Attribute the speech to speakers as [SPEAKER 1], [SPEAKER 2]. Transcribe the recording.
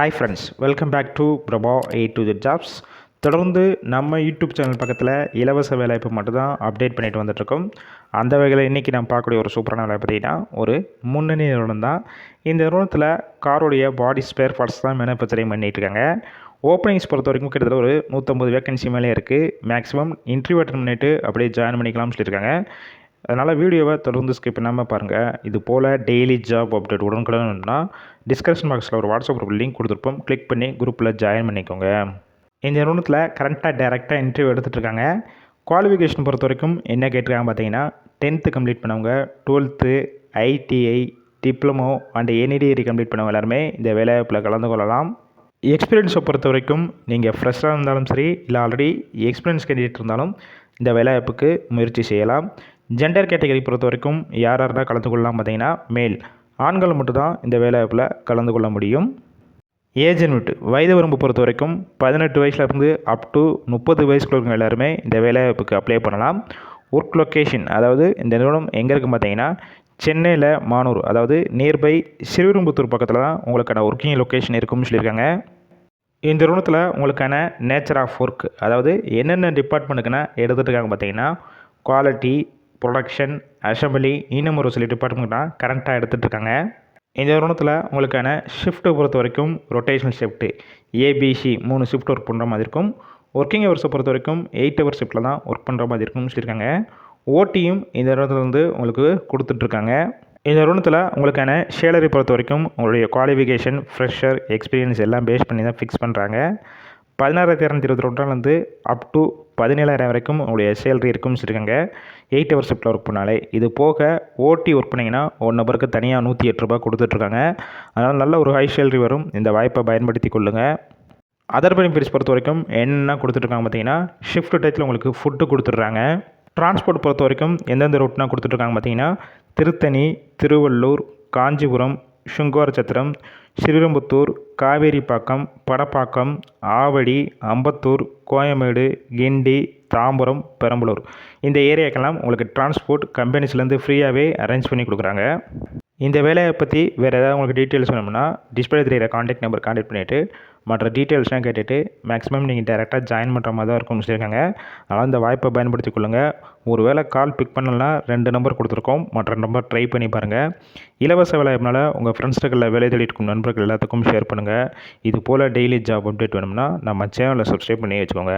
[SPEAKER 1] Hi friends welcome back to Prabha A to the jobs தொடர்ந்து நம்ம YouTube channel பக்கத்தில் இலவச வேலைவாய்ப்பு மட்டும்தான் அப்டேட் பண்ணிட்டு வந்துட்டுருக்கோம். அந்த வகையில் இன்றைக்கி நம்ம பார்க்கக்கூடிய ஒரு சூப்பரான வேலை பார்த்தீங்கன்னா ஒரு முன்னணி நிறுவனம் தான். இந்த நிறுவனத்தில் காரோடைய பாடி ஸ்பேர் பார்ட்ஸ் தான் மேனுஃபேக்சரிங் பண்ணிகிட்டு இருக்காங்க. ஓப்பனிங்ஸ் பொறுத்த வரைக்கும் கிட்டத்தட்ட ஒரு நூற்றம்பது வேக்கன்சி மேலே இருக்குது மேக்ஸிமம் இன்டர்வியூ அட்டன் பண்ணிவிட்டு அப்படியே ஜாயின் பண்ணிக்கலாம்னு சொல்லியிருக்காங்க அதனால் வீடியோவை தொடர்ந்து ஸ்கிப் பண்ணாமல் பாருங்கள் இது போல் டெய்லி ஜாப் அப்டேட் உடனுக்குடனா டிஸ்கிரிப்ஷன் பாக்ஸில் ஒரு வாட்ஸ்அப் குரூப் லிங்க் கொடுத்துருப்போம். கிளிக் பண்ணி குரூப்பில் ஜாயின் பண்ணிக்கோங்க. இந்த நிறுவனத்தில் கரண்ட்டாக டேரெக்டாக இன்டர்வியூ எடுத்துகிட்டு இருக்காங்க. குவாலிஃபிகேஷன் பொறுத்த வரைக்கும் என்ன கேட்டிருக்காங்க பார்த்தீங்கன்னா டென்த்து கம்ப்ளீட் பண்ணவங்க twelfth ITI diploma and any complete பண்ணவங்க எல்லாருமே இந்த வேலைவாய்ப்பில் கலந்து கொள்ளலாம். எக்ஸ்பீரியன்ஸை பொறுத்த வரைக்கும் நீங்கள் ஃப்ரெஷ்ஷாக இருந்தாலும் சரி இல்லை ஆல்ரெடி எக்ஸ்பீரியன்ஸ் கேண்டிடேட் இருந்தாலும் இந்த வேலைவாய்ப்புக்கு முயற்சி செய்யலாம். ஜெண்டர் கேட்டகரி பொறுத்த வரைக்கும் யார் யாரெல்லாம் கலந்து கொள்ளலாம் பார்த்தீங்கன்னா மேல் ஆண்கள் மட்டும்தான் இந்த வேலைவாய்ப்பில் கலந்து கொள்ள முடியும். ஏஜ் லிமிட் வயது வரம்பு பொறுத்த வரைக்கும் பதினெட்டு வயசுலேருந்து அப் டு முப்பது வயசுக்குள்ள இருக்கவங்க எல்லாருமே இந்த வேலைவாய்ப்புக்கு அப்ளை பண்ணலாம். ஒர்க் லொக்கேஷன் அதாவது இந்த நிறுவனம் எங்கே இருக்குது பார்த்தீங்கன்னா சென்னையில் மானூர். அதாவது நியர்பை சிறுவிரும்புத்தூர் பக்கத்தில் தான் உங்களுக்கான ஒர்க்கிங் லொக்கேஷன் இருக்கும்னு சொல்லியிருக்காங்க. இந்த நிறுவனத்தில் உங்களுக்கான நேச்சர் ஆஃப் ஒர்க் அதாவது என்னென்ன டிபார்ட்மெண்ட்டுக்குன்னா எடுத்துகிட்டு இருக்காங்க பார்த்தீங்கன்னா குவாலிட்டி ப்ரொடக்ஷன் அசம்பிளி இன்னும் ஒரு சில டிபார்ட்மெண்ட்னா கரண்ட்டாக எடுத்துகிட்ருக்காங்க இந்த நிறுவனத்தில் உங்களுக்கான ஷிஃப்ட்டை பொறுத்த வரைக்கும் ரொட்டேஷனல் ஷிஃப்ட்டு ஏபிசி மூணு ஷிஃப்ட் ஒர்க் பண்ணுற மாதிரி இருக்கும். ஒர்க்கிங் ஹவர்ஸை பொறுத்த வரைக்கும் எயிட் ஹவர் ஷிஃப்ட்டில் தான் ஒர்க் பண்ணுற மாதிரி இருக்கும்னு சொல்லியிருக்காங்க. ஓட்டியும் இந்த வருடத்துலேருந்து உங்களுக்கு கொடுத்துட்ருக்காங்க இந்த நிறுவனத்தில் உங்களுக்கான சேலரி பொறுத்த வரைக்கும் உங்களுடைய குவாலிஃபிகேஷன் ஃப்ரெஷர் எக்ஸ்பீரியன்ஸ் எல்லாம் பேஸ் பண்ணி தான் ஃபிக்ஸ் பண்ணுறாங்க பதினாறாயிரத்தி இரநூத்தி இருபத்தி ரெண்டுலேருந்து அப் டு பதினேழாயிரம் வரைக்கும் உங்களுடைய சேலரி இருக்கும்னு சொல்லியிருக்காங்க எயிட் ஹவர் ஷிஃப்ட்டில் ஒர்க் பண்ணாலே இது போக ஓட்டி ஒர்க் பண்ணிங்கன்னா ஒரு நபருக்கு தனியாக நூற்றி எட்டு ரூபா கொடுத்துட்ருக்காங்க. அதனால் நல்ல ஒரு ஹை சேலரி வரும். இந்த வாய்ப்பை பயன்படுத்தி கொள்ளுங்கள் அதர் பெனிஃபிட்ஸ் பொறுத்த வரைக்கும் என்ன கொடுத்துட்ருக்காங்க பார்த்தீங்கன்னா ஷிஃப்ட் டயத்தில் உங்களுக்கு ஃபுட்டு கொடுத்துட்றாங்க. டிரான்ஸ்போர்ட் பொறுத்த வரைக்கும் எந்தெந்த ரூட்னா கொடுத்துட்ருக்காங்க பார்த்தீங்கன்னா திருத்தணி திருவள்ளூர் காஞ்சிபுரம் சுங்கோரச்சத்திரம் ஸ்ரீரம்புத்தூர் காவேரிப்பாக்கம் படப்பாக்கம் ஆவடி அம்பத்தூர் கோயமேடு கிண்டி தாம்பரம் பெரம்பலூர். இந்த ஏரியாக்கெல்லாம் உங்களுக்கு டிரான்ஸ்போர்ட் கம்பெனிஸ்லேருந்து ஃப்ரீயாகவே அரேஞ்ச் பண்ணி கொடுக்குறாங்க. இந்த வேலையை பற்றி வேறு ஏதாவது உங்களுக்கு டீட்டெயில்ஸ் வேணும்னா டிஸ்பிளே தெரியிற காண்டாக்ட் நம்பர் காண்டாக்ட் பண்ணிவிட்டு மற்ற டீட்டெயில்ஸ்லாம் கேட்டுவிட்டு மேக்ஸிமம் நீங்கள் டேரெக்டாக ஜாயின் பண்ணுற மாதிரி தான் இருக்கும்னு சொல்லியிருக்காங்க. அதனால் இந்த வாய்ப்பை பயன்படுத்தி கொள்ளுங்கள் ஒரு வேளை கால் பிக் பண்ணலன்னா ரெண்டு நம்பர் கொடுத்துருக்கோம். மற்ற நம்பர் ட்ரை பண்ணி பாருங்கள் இலவச வேலையினால உங்கள் ஃப்ரெண்ட்ஸுகளில் வேலை தேடிட்டு இருக்கும் நண்பர்கள் எல்லாத்துக்கும் ஷேர் பண்ணுங்கள் இது போல் டெய்லி ஜாப் அப்டேட் வேணும்னா நம்ம சேனலில் சப்ஸ்கிரைப் பண்ணி வச்சுக்கோங்க.